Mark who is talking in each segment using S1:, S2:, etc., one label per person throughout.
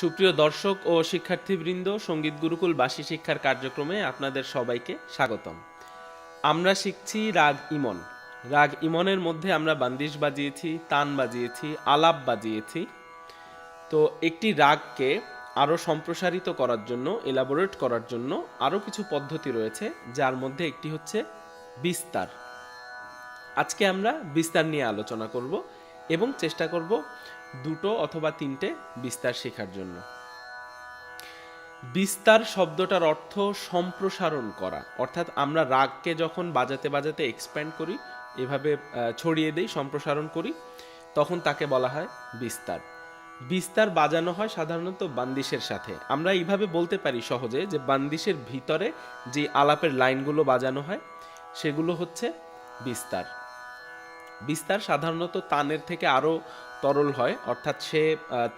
S1: সুপ্রিয় দর্শক ও শিক্ষার্থীবৃন্দ, সংগীত গুরুকুল বাসী শিক্ষার কার্যক্রমে আপনাদের সবাইকে স্বাগতম। আমরা শিখছি রাগ ইমন। রাগ ইমনের মধ্যে আমরা বান্দিশ বাজিয়েছি, তান বাজিয়েছি, আলাপ বাজিয়েছি। তো একটি রাগকে আরও সম্প্রসারিত করার জন্য, এলাবোরেট করার জন্য আরও কিছু পদ্ধতি রয়েছে, যার মধ্যে একটি হচ্ছে বিস্তার। আজকে আমরা বিস্তার নিয়ে আলোচনা করব এবং চেষ্টা করব দুটো অথবা তিনটে বিস্তার শেখার জন্য। বিস্তার শব্দটার অর্থ সম্প্রসারণ করা। অর্থাৎ আমরা রাগকে যখন বাজাতে বাজাতে এক্সপ্যান্ড করি, এভাবে ছড়িয়ে দেই, সম্প্রসারণ করি, তখন তাকে বলা হয় বিস্তার। বিস্তার বাজানো হয় সাধারণত বান্দিশের সাথে। আমরা এইভাবে বলতে পারি সহজে যে বান্দিশের ভিতরে যে আলাপের লাইনগুলো বাজানো হয়, সেগুলো হচ্ছে বিস্তার। বিস্তার সাধারণত তানের থেকে আরও তরল হয়, অর্থাৎ সে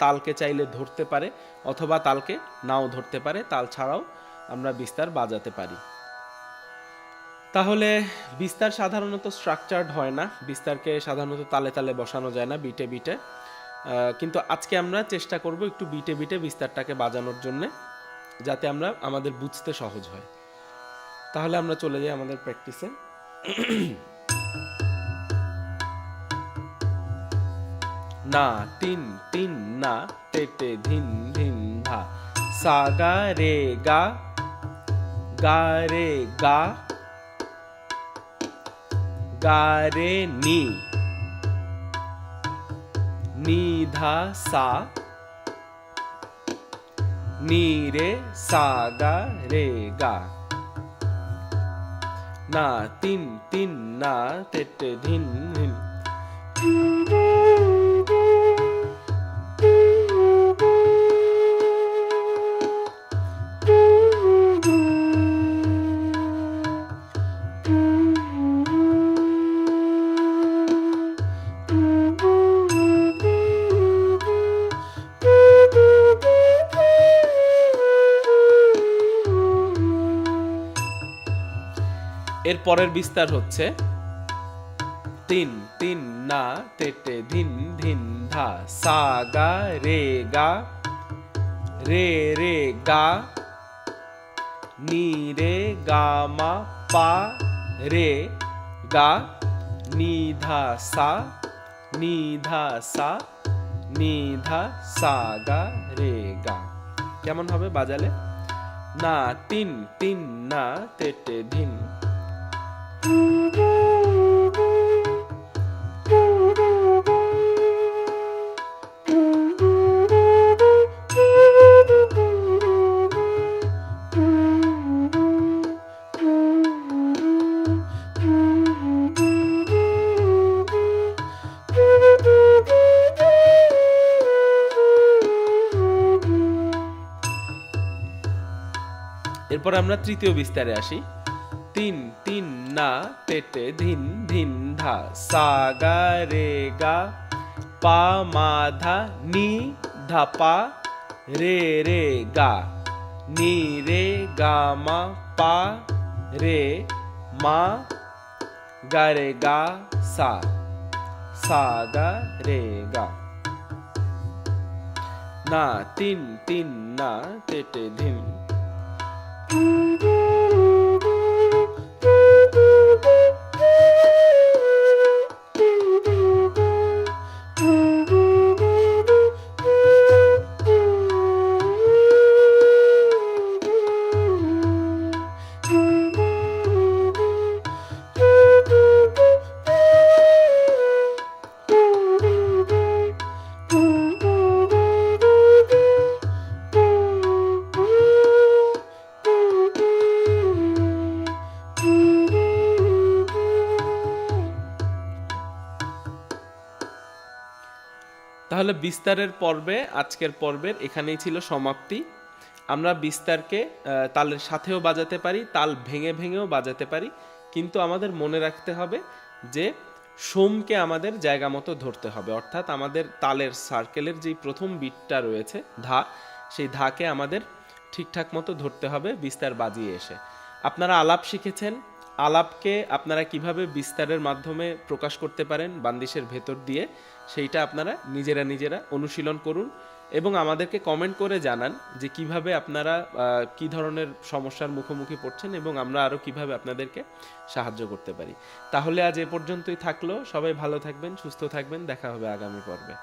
S1: তালকে চাইলে ধরতে পারে অথবা তালকে নাও ধরতে পারে, তাল ছাড়াও আমরা বিস্তার বাজাতে পারি। তাহলে বিস্তার সাধারণত স্ট্রাকচার্ড হয় না, বিস্তারকে সাধারণত তালে তালে বসানো যায় না, বিটে বিটে। কিন্তু আজকে আমরা চেষ্টা করব একটু বিটে বিটে বিস্তারটাকে বাজানোর জন্যে, যাতে আমরা, আমাদের বুঝতে সহজ হয়। তাহলে আমরা চলে যাই আমাদের প্র্যাকটিসে না, তিন তিন না তেতে ধিন ধিন ধা। সা, গা, রে, গা গা, রে, গা গা, রে, নি। নি, ধা, সা, নি, রে, সা, গা, রে, গা। না, তিন তিন না তেতে ধিন ধিন। এর পরের বিস্তার হচ্ছে, তিন তিন না, তেটে, ধিন ধিন, ধা, সা, গা, রে গা, রে রে, গা, নি, রে, গা, মা, পা, রে, গা, নি, ধা, সা, নি, ধা, সা, নি, ধা, সা, গা, রে, গা। কেমন হবে বাজালে? না, তিন তিন না, তেটে, ধিন এরপর আমরা তৃতীয় বিস্তারে আসি। তিন তিন না তেটে ধিন ধিন ধা সা গা রে গা পা মা ধা, নি ধা পা, রে রে গা। নি রে গা মা পা, রে মা, গা রে গা সা সা গা রে গা। না, তিন তিন না তেটে ধিন। তাহলে বিস্তারের পর্বে, আজকের পর্বের এখানেই ছিল সমাপ্তি। আমরা বিস্তারকে তালের সাথেও বাজাতে পারি, তাল ভেঙে ভেঙেও বাজাতে পারি। কিন্তু আমাদের মনে রাখতে হবে যে, সোমকে আমাদের জায়গা মতো ধরতে হবে। অর্থাৎ আমাদের তালের সার্কেলের যেই প্রথম বিটটা রয়েছে, ধা, সেই ধাকে আমাদের ঠিকঠাক মতো ধরতে হবে, বিস্তার বাজিয়ে এসে। আপনারা আলাপ শিখেছেন আলাপকে আপনারা কীভাবে বিস্তারের মাধ্যমে প্রকাশ করতে পারেন বান্দিশের ভেতর দিয়ে, সেইটা আপনারা নিজেরা নিজেরা অনুশীলন করুন এবং আমাদেরকে কমেন্ট করে জানান যে কীভাবে আপনারা কি ধরনের সমস্যার মুখোমুখি পড়ছেন এবং আমরা আরও কীভাবে আপনাদেরকে সাহায্য করতে পারি। তাহলে আজ এ পর্যন্তই থাকল। সবাই ভালো থাকবেন, সুস্থ থাকবেন। দেখা হবে আগামী পর্বে।